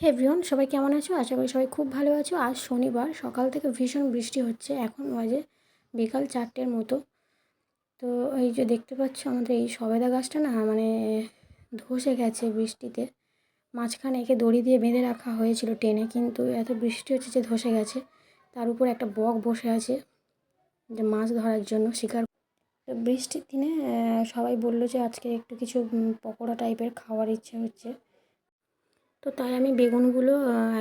হে everyone সবাই কেমন আছো? আশা করি সবাই খুব ভালো আছো। আজ শনিবার, সকাল থেকে ভীষণ বৃষ্টি হচ্ছে। এখন বাজে বিকাল চারটের মতো। তো এই যে দেখতে পাচ্ছ আমাদের এই সবেদা গাছটা না মানে ধসে গেছে বৃষ্টিতে। মাঝখানে একে দড়ি দিয়ে বেঁধে রাখা হয়েছিল টেনে, কিন্তু এত বৃষ্টি হচ্ছে যে ধসে গেছে। তার উপর একটা বক বসে আছে যে মাছ ধরার জন্য শিকার। বৃষ্টির দিনে সবাই বলল যে আজকে একটু কিছু পকোড়া টাইপের খাওয়ার ইচ্ছে হচ্ছে। তো তাই আমি বেগুনগুলো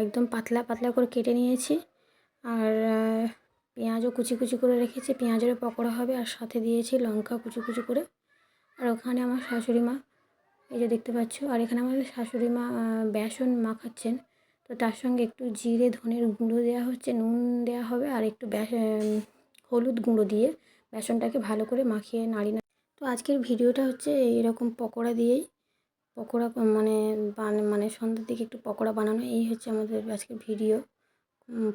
একদম পাতলা পাতলা করে কেটে নিয়েছি। আর পেঁয়াজও কুচি কুচি করে রেখেছি। পেঁয়াজেরও পকোড়া হবে আর সাথে দিয়েছি লঙ্কা কুচি কুচি করে। আর ওখানে আমার শাশুড়ি মা, এই যে দেখতে পাচ্ছ, আর এখানে আমাদের শাশুড়ি মা বেসন মাখাচ্ছেন। তো তার সঙ্গে একটু জিরে, ধনের গুঁড়ো দেওয়া হচ্ছে, নুন দেওয়া হবে আর একটু হলুদ গুঁড়ো দিয়ে বেসনটাকে ভালো করে মাখিয়ে নাড়ি না তো আজকের ভিডিওটা হচ্ছে এইরকম পকোড়া দিয়েই। পকোড়া মানে বান- মানে সন্ধ্যের দিকে একটু পকোড়া বানানো, এই হচ্ছে আমাদের আজকের ভিডিও।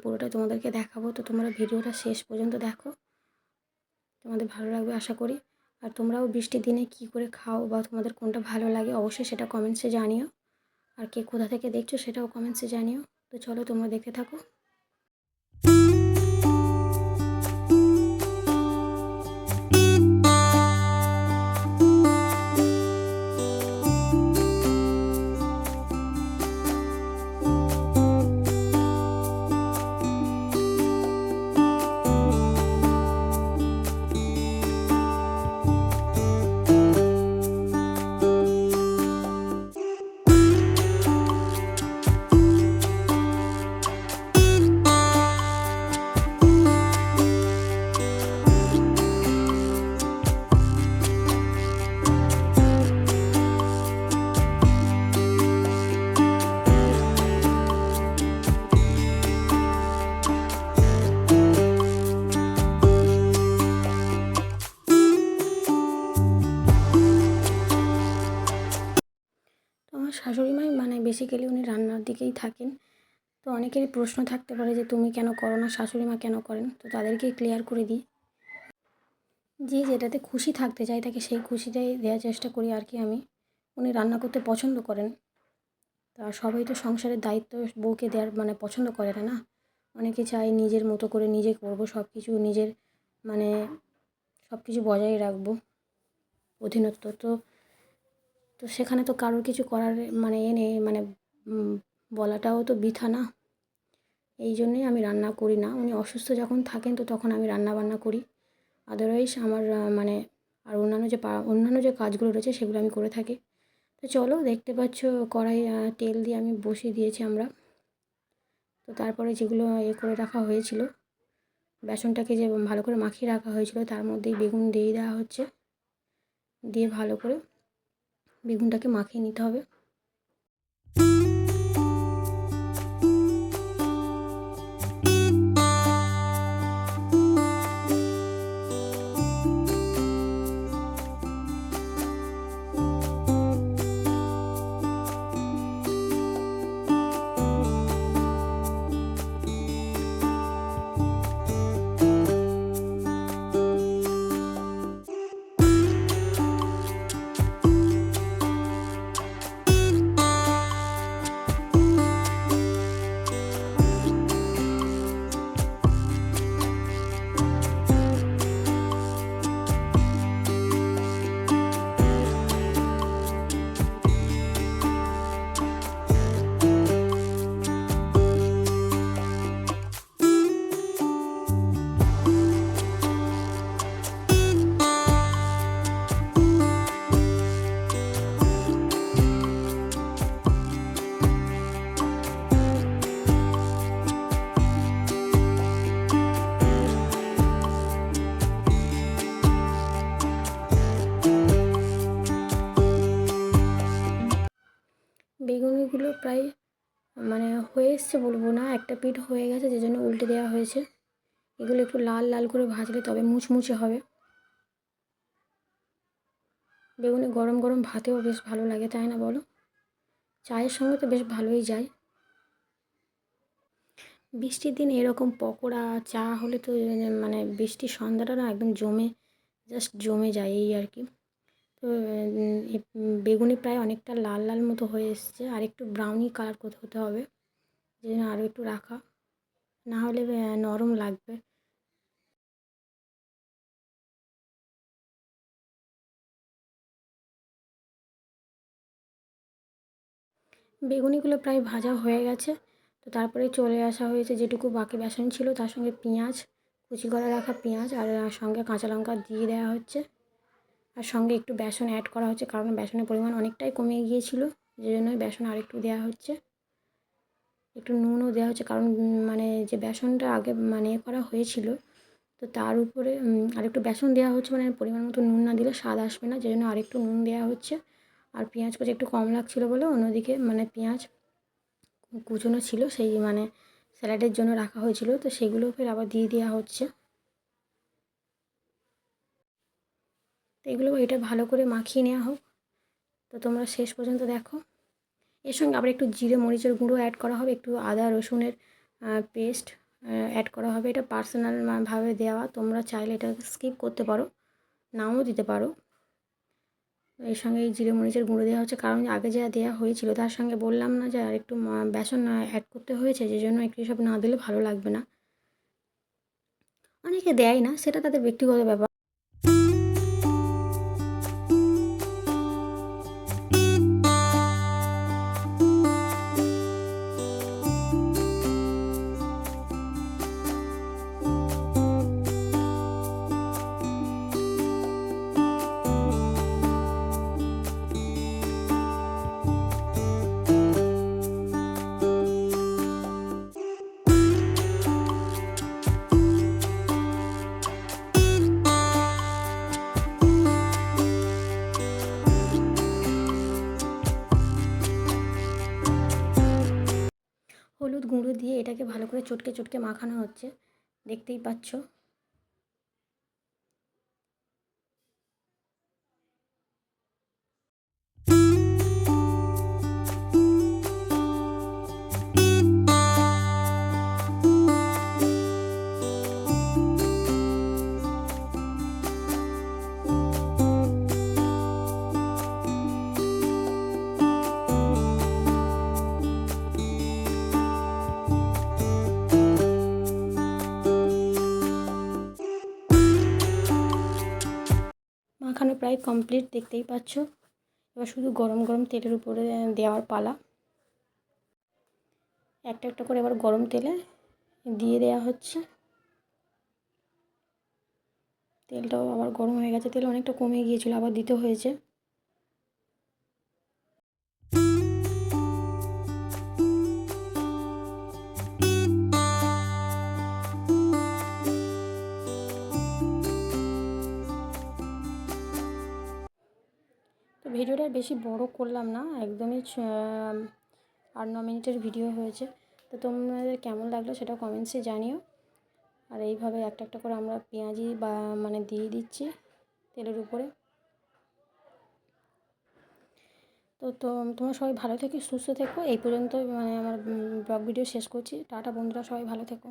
পুরোটাই তোমাদেরকে দেখাবো। তো তোমরা ভিডিওটা শেষ পর্যন্ত দেখো। তোমাদের ভালো লাগবে আশা করি। আর তোমরাও বৃষ্টির দিনে কি করে খাও বা তোমাদের কোনটা ভালো লাগে অবশ্যই সেটা কমেন্টসে জানিও। আর কে কোথা থেকে দেখছ সেটাও কমেন্টসে জানিও। তো চলো তোমরা দেখতে থাকো। শাশুড়ি মাই মানে বেসিক্যালি উনি রান্নার দিকেই থাকেন। তো অনেকেরই প্রশ্ন থাকতে পারে যে, তুমি কেন করো না? শাশুড়ি মা কেন করেন? তো তাদেরকেই ক্লিয়ার করে দিই। যে যেটাতে খুশি থাকতে চাই তাকে সেই খুশিটাই দেওয়ার চেষ্টা করি আর কি আমি। উনি রান্না করতে পছন্দ করেন। তা সবাই তো সংসারের দায়িত্ব বউকে দেওয়ার মানে পছন্দ করে না না? অনেকে চায় নিজের মতো করে নিজে করব সব কিছু নিজের মানে সব কিছু বজায় রাখব। অধীনত্ব তো তো সেখানে তো কারোর কিছু করার মানে এ নেই মানে বলাটাও তো বৃথা না। এই জন্যই আমি রান্না করি না। উনি অসুস্থ যখন থাকেন তো তখন আমি রান্না বান্না করি। আদারওয়াইজ আমার মানে আর অন্যান্য যে অন্যান্য যে কাজগুলো রয়েছে সেগুলো আমি করে থাকি। তো চলো দেখতে পাচ্ছ কড়াই তেল দিয়ে আমি বসিয়ে দিয়েছি আমরা। তো তারপরে যেগুলো এ করে রাখা হয়েছিল, বেসনটাকে যে ভালো করে মাখিয়ে রাখা হয়েছিল তার মধ্যেই বেগুন দিয়ে দেওয়া হচ্ছে। দিয়ে ভালো করে বেগুনটাকে মাখিয়ে নিতে হবে। মানে হয়ে এসছে বলব না, একটা পিঠ হয়ে গেছে, যে জন্য উল্টে দেওয়া হয়েছে। এগুলো একটু লাল লাল করে ভাজলে তবে মুচমুচে হবে। বেগুনি গরম গরম ভাতেও বেশ ভালো লাগে, তাই না বলো? চায়ের সঙ্গে তো বেশ ভালোই যায়। বৃষ্টির দিন এরকম পকোড়া, চা হলে তো মানে বৃষ্টির সন্ধ্যাটা না একদম জমে জাস্ট জমে যায় এই আর কি। বেগুনি প্রায় অনেকটা লাল লাল মতো হয়ে এসছে। আর একটু ব্রাউনি কালার করতে হতে হবে। যে জন্য আরও একটু রাখা। না হলে নরম লাগবে। বেগুনিগুলো প্রায় ভাজা হয়ে গেছে। তো তারপরে চলে আসা হয়েছে যেটুকু বাকি বেসন ছিল, তার সঙ্গে পেঁয়াজ, কুচি করে রাখা পেঁয়াজ, আর সঙ্গে কাঁচা লঙ্কা দিয়ে দেওয়া হচ্ছে। আর সঙ্গে একটু বেসন অ্যাড করা হচ্ছে, কারণ বেসনের পরিমাণ অনেকটাই কমে গিয়েছিল যে জন্যই বেসন আরেকটু দেওয়া হচ্ছে। একটু নুনও দেওয়া হচ্ছে, কারণ মানে যে বেসনটা আগে মানে এ করা হয়েছিল, তো তার উপরে আরেকটু বেসন দেওয়া হচ্ছে মানে পরিমাণ মতো নুন না দিলে স্বাদ আসবে না যে জন্য আরেকটু নুন দেওয়া হচ্ছে। আর পেঁয়াজ কুচি একটু কম লাগছিল বলে অন্যদিকে মানে পেঁয়াজ কুচোনো ছিল, সেই মানে স্যালাডের জন্য রাখা হয়েছিল, তো সেগুলো ফের আবার দিয়ে দেওয়া হচ্ছে। তো এগুলো এটা ভালো করে মাখিয়ে নেওয়া হোক। তো তোমরা শেষ পর্যন্ত দেখো। এর সঙ্গে আবার একটু জিরে, মরিচের গুঁড়ো অ্যাড করা হবে, একটু আদা, রসুনের পেস্ট অ্যাড করা হবে। এটা পার্সোনাল ভাবে দেওয়া। তোমরা চাইলে এটা স্কিপ করতে পারো, নাও দিতে পারো। এর সঙ্গে এই জিরে, মরিচের গুঁড়ো দেওয়া হচ্ছে। কারণ আগে যা দেওয়া হয়েছিল, তার সঙ্গে বললাম না যে আর একটু বেসন অ্যাড করতে হয়েছে যে জন্য একটু সব না দিলে ভালো লাগবে না। অনেকে দেয় না, সেটা তাদের ব্যক্তিগত ব্যাপার। হলুদ গুঁড়ো দিয়ে এটাকে ভালো করে চটকে চটকে মাখানো হচ্ছে। দেখতেই পাচ্ছ। প্রায় কমপ্লিট দেখতেই পাচ্ছ। এবার শুধু গরম গরম তেলের উপরে দেওয়ার পালা। একটা একটা করে এবার গরম তেলে দিয়ে দেওয়া হচ্ছে। তেলটাও আবার গরম হয়ে গেছে, তেল অনেকটা কমে গিয়েছিল, আবার দিতে হয়েছে। ভিডিওটা বেশি বড় করলাম না, একদমই আট, ন মিনিটের ভিডিও হয়েছে। তো তোমাদের কেমন লাগল সেটা কমেন্টসে জানিও। আর এইভাবে একটা একটা করে আমরা পেঁয়াজি বা মানে দিয়ে দিচ্ছি তেলের উপরে। তো তো তোমরা সবাই ভালো থেকো, সুস্থ থেকো। এই পর্যন্ত মানে আমার ব্লগ ভিডিও শেষ করছি। টাটা বন্ধুরা, সবাই ভালো থেকো।